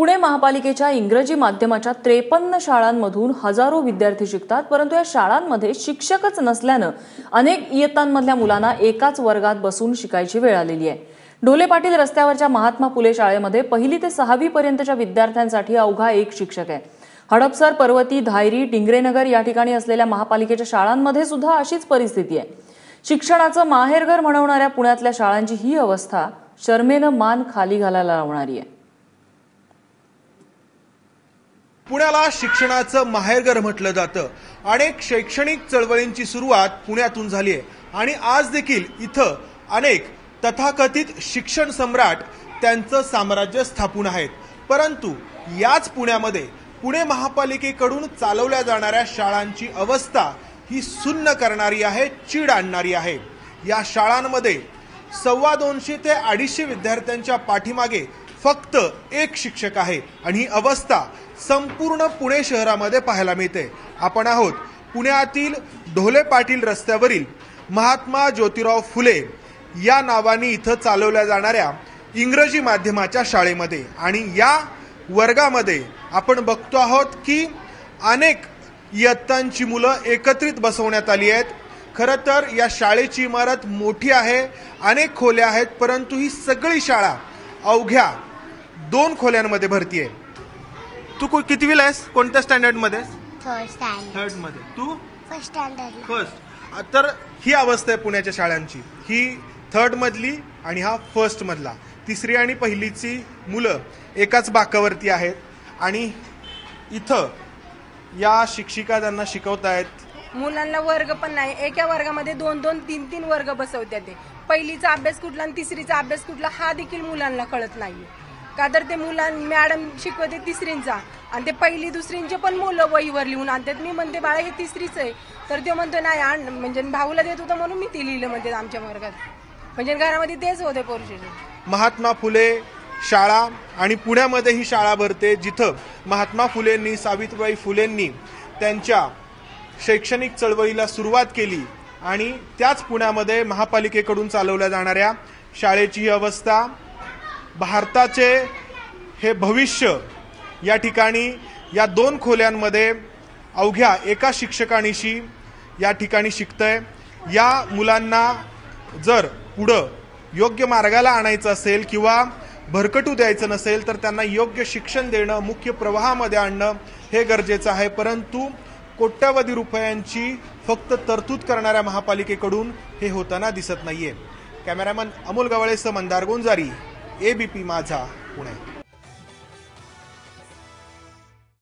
पुणे महापालिकेच्या इंग्रजी माध्यमाच्या त्रेपन्न शाळांमधून हजारो विद्यार्थी शिकतात परंतु या शाळांमध्ये शिक्षकच नसल्यानं अनेक इयत्तांमधल्या मुलांना एकाच वर्गात बसून शिकायची वेळ आलेली आहे. ढोले पाटील रस्त्यावरच्या महात्मा फुले शाळेमध्ये पहिली ते सहावी पर्यंतच्या विद्यार्थ्यांसाठी अवघा एक शिक्षक आहे. हडपसर पर्वती धायरी डिंगरेनगर या ठिकाणी असलेल्या महापालिकेच्या शाळांमध्ये सुद्धा अशीच परिस्थिती आहे. शिक्षणाचं माहेरघर म्हणवणाऱ्या पुण्यातल्या शाळांची ही अवस्था शर्मेनं मान खाली घालायला लावणारी आहे. पुण्याला शिक्षणाचं माहेरघर म्हटलं जातं. अनेक शैक्षणिक चळवळींची सुरुवात पुण्यातून झाली आहे. आणि आज देखील इथं अनेक तथाकथित शिक्षण सम्राट त्यांचं साम्राज्य स्थापून आहेत. परंतु याच पुण्यामध्ये पुणे महापालिकेकडून चालवल्या जाणाऱ्या शाळांची अवस्था ही सुन्न करणारी आहे चीड आणणारी आहे. या शाळांमध्ये सव्वा दोनशे ते अडीचशे विद्यार्थ्यांच्या पाठीमागे फक्त एक शिक्षक आहे आणि ही अवस्था संपूर्ण पुणे शहरामध्ये पाहायला मिळते. आपण आहोत पुण्यातील ढोले पाटील रस्त्यावरील महात्मा ज्योतिराव फुले या नावाने इथं चालवल्या जाणाऱ्या इंग्रजी माध्यमाच्या शाळेमध्ये. आणि या वर्गामध्ये आपण बघतो आहोत की अनेक इयत्तांची मुलं एकत्रित बसवण्यात आली आहेत. खरं तर या शाळेची इमारत मोठी आहे अनेक खोल्या आहेत परंतु ही सगळी शाळा अवघ्या दोन खोल्यांमध्ये भरती आहे. तू को- कितवीला आहेस? कोणत्या स्टँडर्डमध्ये थर्ड स्टँडर्ड थर्डमध्ये तू फर्स्ट स्टँडर्डला फर्स्ट तर ही अवस्था आहे पुण्याच्या शाळांची. ही थर्ड मधली आणि हा फर्स्ट मधला तिसरी आणि पहिलीची मुलं एकाच बाकावरती आहेत. आणि इथं या शिक्षिका त्यांना शिकवत आहेत मुलांना वर्ग पण नाही. एका वर्गामध्ये दोन दोन तीन तीन वर्ग बसवतात ते. पहिलीचा अभ्यास कुठला आणि तिसरीचा अभ्यास कुठला हा देखील मुलांना कळत नाहीये. का तर ते मुलां मॅडम शिकवते तिसरींचा. आणि ते पहिली दुसरींचे पण मुलं वहीवर लिहून आणतात. मी म्हणते बाळा हे तिसरीच आहे. तर ते म्हणतो नाही आण. म्हणजे भाऊला देत होतं म्हणून मी ती लिहिलं म्हणते आमच्या वर्गात. म्हणजे घरामध्ये तेच होते पोरुषाचे महात्मा फुले शाळा आणि पुण्यामध्ये ही शाळा भरते जिथं महात्मा फुलेंनी सावित्रीबाई फुलेंनी त्यांच्या शैक्षणिक चळवळीला सुरुवात केली आणि त्याच पुण्यामध्ये महापालिकेकडून चालवल्या जाणाऱ्या शाळेची ही अवस्था भारताचे हे भविष्य या ठिकाणी या दोन खोल्यांमध्ये अवघ्या एका शिक्षकानिशी या ठिकाणी शिकतंय. या मुलांना जर पुढं योग्य मार्गाला आणायचं असेल किंवा भरकटू द्यायचं नसेल तर त्यांना योग्य शिक्षण देणं मुख्य प्रवाहामध्ये आणणं हे गरजेचं आहे. परंतु कोट्यावधी रुपयांची फक्त तरतूद करणाऱ्या महापालिकेकडून हे होताना दिसत नाहीये. कॅमेरामन अमोल गवळेसह मंदार गोंजारी. एबीपी माझा पुणे.